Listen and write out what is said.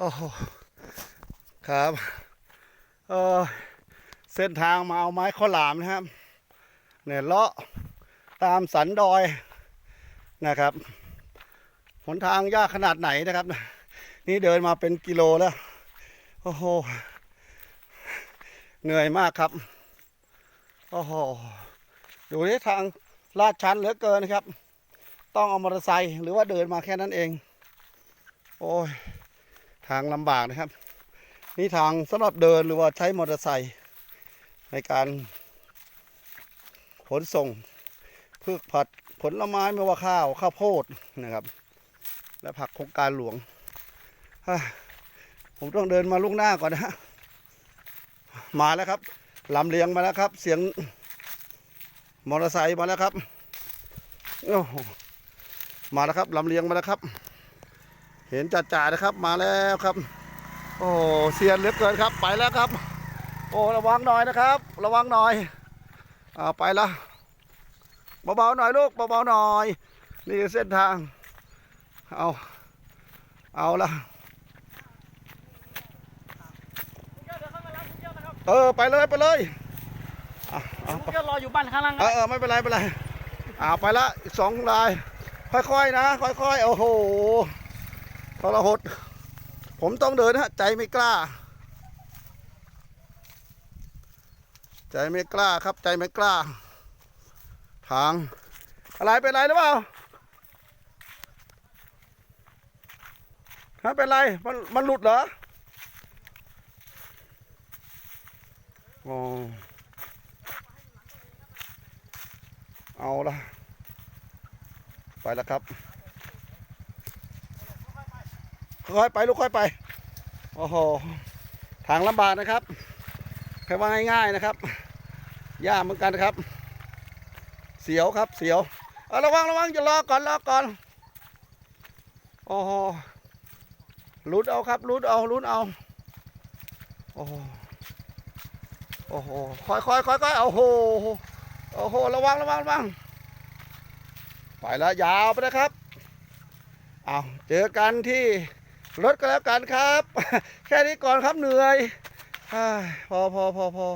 โอ้โหครับเออเส้นทางมาเอาไม้ข้าวหลามนะครับ เนี่ยเลาะตามสันดอยนะครับหนทางยากขนาดไหนนะครับ นี่เดินมาเป็นกิโลแล้ว โอ้โห เหนื่อยมากครับ โอ้โห ดูที่ทางลาดชันเหลือเกินนะครับ ต้องเอามอเตอร์ไซค์หรือว่าเดินมาแค่นั้นเอง โอ้ย ทางลำบากนะครับ นี่ทางสำหรับเดินหรือว่าใช้มอเตอร์ไซค์ในการขนส่งพืชผัดผลไม้ไม่ว่าข้าวข้าวโพดนะครับ และผักโครงการหลวง ผมต้องเดินมาลุกหน้าก่อนนะมาแล้วครับลำเลียงมาแล้วครับ เสียงมอเตอร์ไซค์มาแล้วครับโอ้มาแล้วครับลำเลียงมาแล้วครับ เห็นจ่าๆนะครับมาแล้วครับ โอ้เซียนเหลือเกินครับไปแล้วครับ โอ้ระวังหน่อยนะครับ ระวังหน่อยอ่าไปละเบาๆหน่อยลูกเบาๆหน่อย นี่คือเส้นทาง เอาเอาละเออไปเลยไปเลยอะเอาผมจะรออยู่บ้านข้างล่างเออเออไม่เป็นไรไม่เป็นไรอ่าไปละอีกสองลาย ค่อยๆนะ ค่อยๆโอ้โหท รหด ผมต้องเดินฮะ ใจไม่กล้า ใจไม่กล้าครับ ใจไม่กล้า ทาง อะไรเป็นไรหรือเปล่าฮะเป็นไร มัน มันหลุดเหรออ๋อเอาละไปแล้วครับ ค่อยไปลูกค่อยไป โอ้โห ทางลำบากนะครับแค่ว่าง่ายๆนะครับ ยากเหมือนกันนะครับ เสียวครับ เสียวเอาระวังระวังจะรอก่อนรอก่อน โอ้โหลุดเอาครับลุดเอาลุดเอา โอ้โห โอ้โห ค่อยๆค่อยๆโอ้โห โอ้โห ระวังระวังระวัง ไปแล้วยาวไปนะครับ เอาเจอกันที่ รถก็แล้วกันครับ แค่นี้ก่อนครับเหนื่อย พอพอพอพอ